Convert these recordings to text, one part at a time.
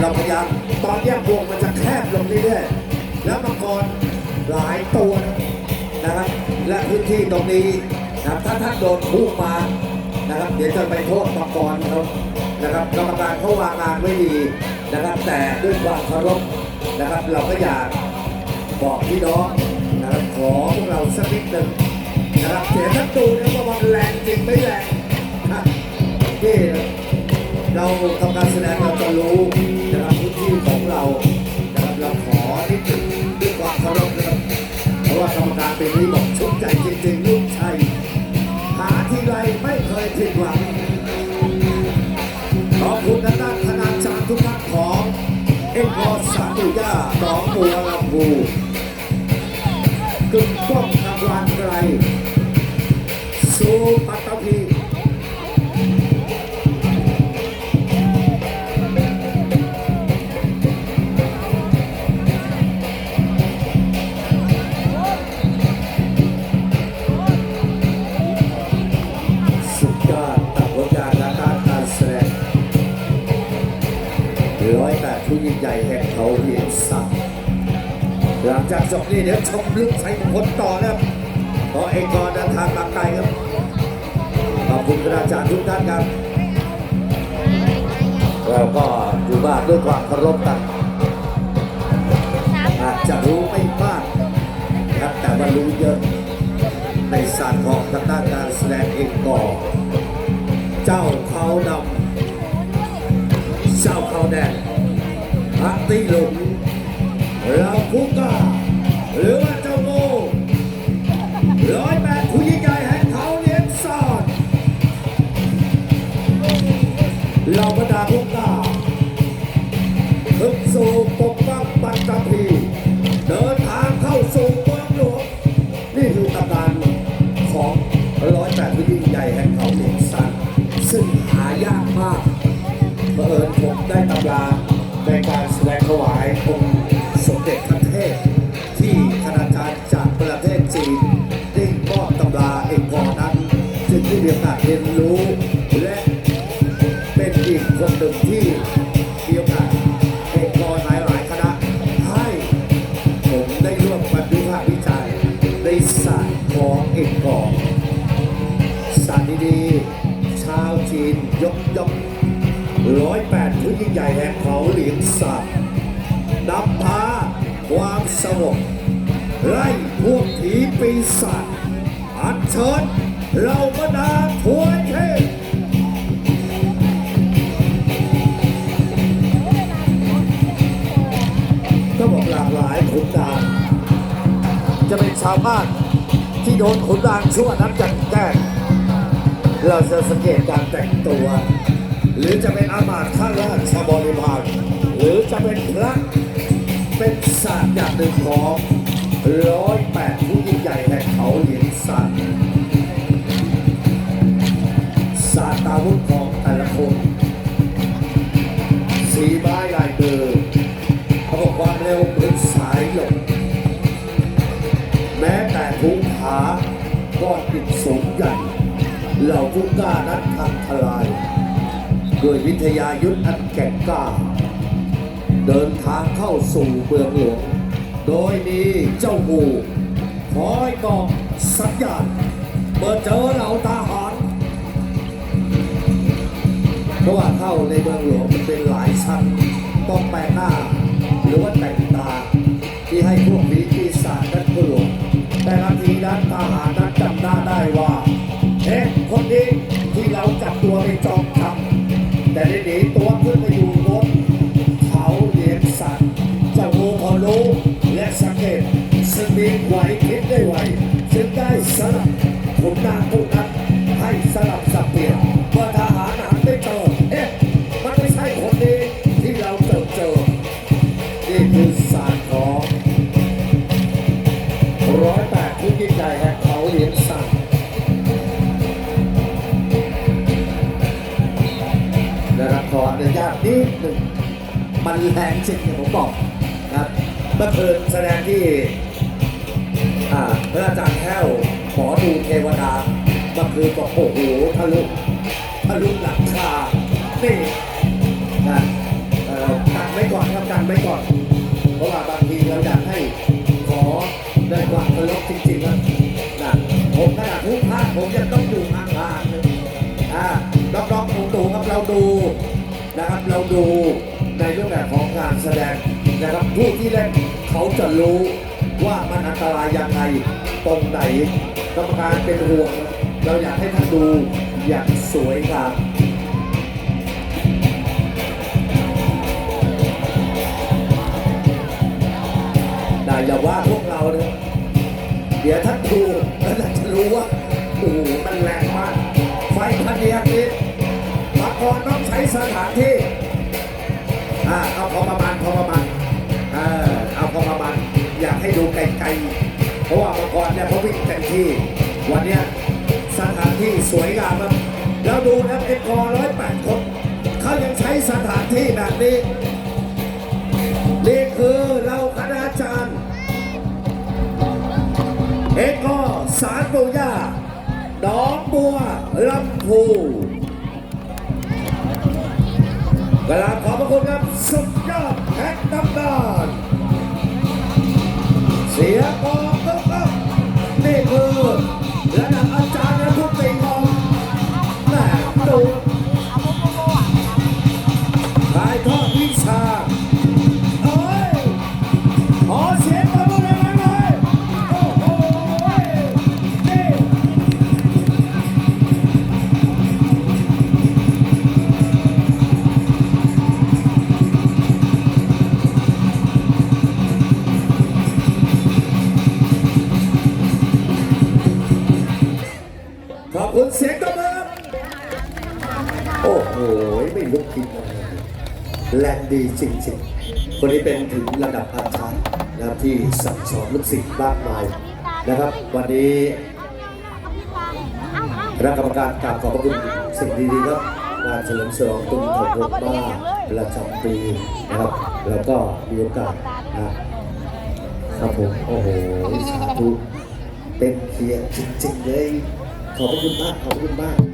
เราพยายามตอนแยกวงมันจะแคบลงเรื่อยๆแล้วมังกรหลายตัวนะครับ และพื้นที่ตรงนี้นะครับถ้าท่านโดนพุ่งมานะครับ เดี๋ยวจะไปโทษมังกรเขานะครับกรรมการเขาวางงานไว้ดีนะครับ แต่ด้วยความเคารพนะครับ เราก็อยากบอกพี่น้องนะครับขอพวกเราสักนิดหนึ่งนะครับเสียท่านดูนะว่ามันแรงจริงไม่แรงนะนี่เรา ปีนี้บอกชุกใจจริงๆลูกชัยหาทีไรไม่เคยผิดหวังขอบคุณนะท่านาจารย์ทุกท่านของเอ็กพอสาตุย่าหนองบัวลำพูกึ่งป้องกำวานไกลสู้ปัต หลังจบนี่เดี๋ยวชมลึกใช้คนต่อแล้วเพราะเอก็เดินทางมาไกลครับ ขอบคุณคณาจารย์ทุกท่านครับเราก็อยู่บ้านด้วยความเคารพกันอาจจะรู้ไม่มากนะครับแต่ว่ารู้เยอะ ในศาสตร์ของทางด้านการแสดงเอก่อเจ้าเขาดำเจ้าเขาแดงพักตีหลุมเราคุกกา หรือว่าเจ้าโมร้อยแปดผู้ยิ่งใหญ่แห่งเขาเลี้ยงสอดเราบรรดาพวกตาขึ้นสู่ปกป้องปัต มีโอกาสเรียนรู้ และเป็นอีกคนหนึ่งที่มีโอกาสเอกกอหลายหลายๆคณะให้ผมได้ร่วมกันวิพากษ์วิจัยในศาสตร์ของเอกกองศาสตร์ดีๆชาวจีนยกย่อร้อยแปดผู้ยิ่งใหญ่แห่งเขาเหลียงสาบนำพาความสงบไล่พวกผีปีศาจอัญเชิญ เราบรรดาทวยเทพก็บอกหลากหลายขุนนางจะเป็นชาวบ้านที่โดนขุนนางชั่วนั้นจัดแกล้งเราจะสังเกตการแต่งตัว หรือจะเป็นอามาตย์ข้าราชบริพารหรือจะเป็นพระเป็นศาสตร์อย่างหนึ่งของร้อยแปดผู้ยิ่งใหญ่แห่งเขาหลียงศาสตร์ เหล่าผู้กล้านั้นทำทลาย ด้วยวิทยายุทธอันแก่งกล้า เดินทางเข้าสู่เมืองหลวง โดยมีเจ้าหมูคอยบอกสัญญาณเมื่อเจอเหล่าทหารเพราะว่าเข้าในเมืองหลวงมันเป็นหลายชั้น ต้องแปลงหน้า หรือว่าแต่งตาที่ให้พวก ลับสับเปลี่ยนเมื่อทหารหาไม่เจอเอ๊ะมันไม่ใช่คนนี้ที่เราเจอเจอนี่คือศาสตร์ของร้อยแปดผู้ยิ่งใหญ่แห่งเขาเหลียงสัตว์นะครับขออนุญาตนิดหนึ่งมันแรงจริงอย่างผมบอกนะครับเมื่อคืนแสดงที่อาพระอาจารย์แห้วขอดูเทวดา เมื่อคืนบอกโอ้โหทะลุทะลุหลังคานี่นะเอ่อตั้งกันไว้ก่อน เพราะว่าบางทีเราอยากให้ขอได้ความเคารพจริงๆนะนะผมขนาดทุกภาคผมยังต้องอยู่ห่างๆเลยอ่าน้องๆตู่ๆครับเราดูนะครับเราดูในรูปแบบของการแสดงนะครับผู้ที่เล่นเขาจะรู้ว่ามันอันตรายยังไงตรงไหนกรรมการเป็นห่วง เราอยากให้ท่านดูอย่างสวยงามได้อย่าว่าพวกเราเลยเดี๋ยวท่านดูแล้วท่านจะรู้ว่าโอ้โหมันแรงมาก ไฟพันเดียนี้มาก่อนต้องใช้สถานที่อ่าเอาพอประมาณพอประมาณเออเอาพอประมาณอยากให้ดูไกลๆเพราะว่าเมื่อก่อนเนี่ยเขาวิ่งเต็มที่ สถานที่แบบนี้ นี่คือเราคณาจารย์ เอกอสารปูย่าดองบัวลำพูกราบขอบพระคุณครับ สุดยอดแห่งตำนานเสียกองตึ๊กครับนี่คือระดับ คุณเสียงตบมือโอ้โห ไม่ลุกคิดเลยแรงดีจริงๆ คนนี้เป็นถึงระดับอาจารย์นะครับที่สั่งสอนลูกศิษย์มากมายนะครับ วันนี้คณะกรรมการกราบขอบพระคุณสิ่งดีๆครับงานเฉลิมฉลองตุ้มทองบ้าประจำปีนะครับ แล้วก็มีโอกาสนะครับผมโอ้โหสาธุเป็นเกียรติจริงๆเลย ขอบพระคุณมากขอบพระคุณมาก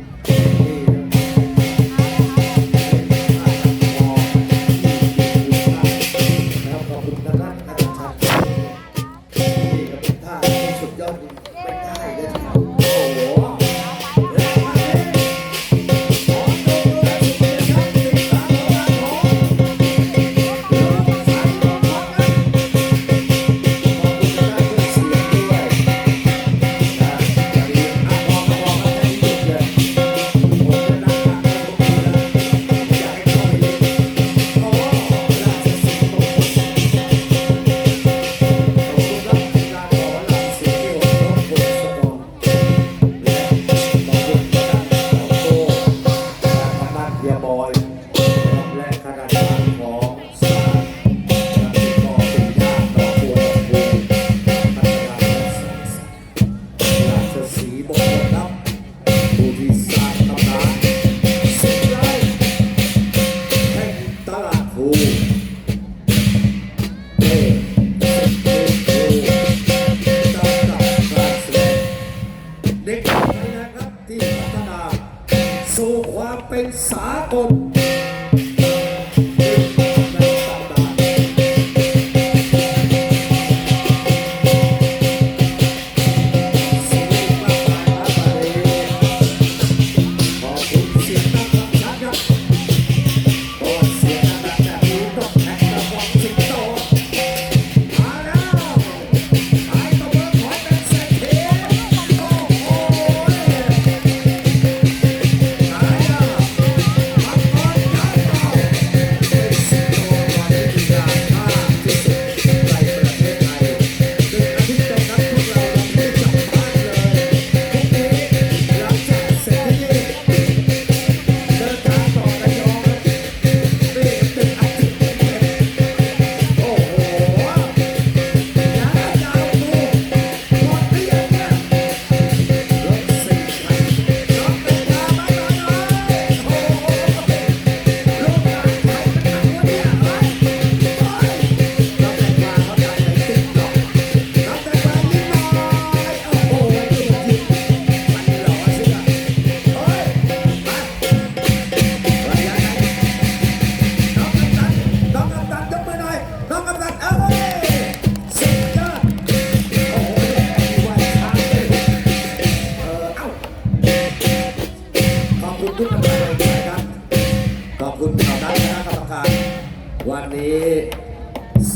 วันนี้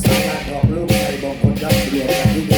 สำนักของลูกในมงคลครับรวมกันที่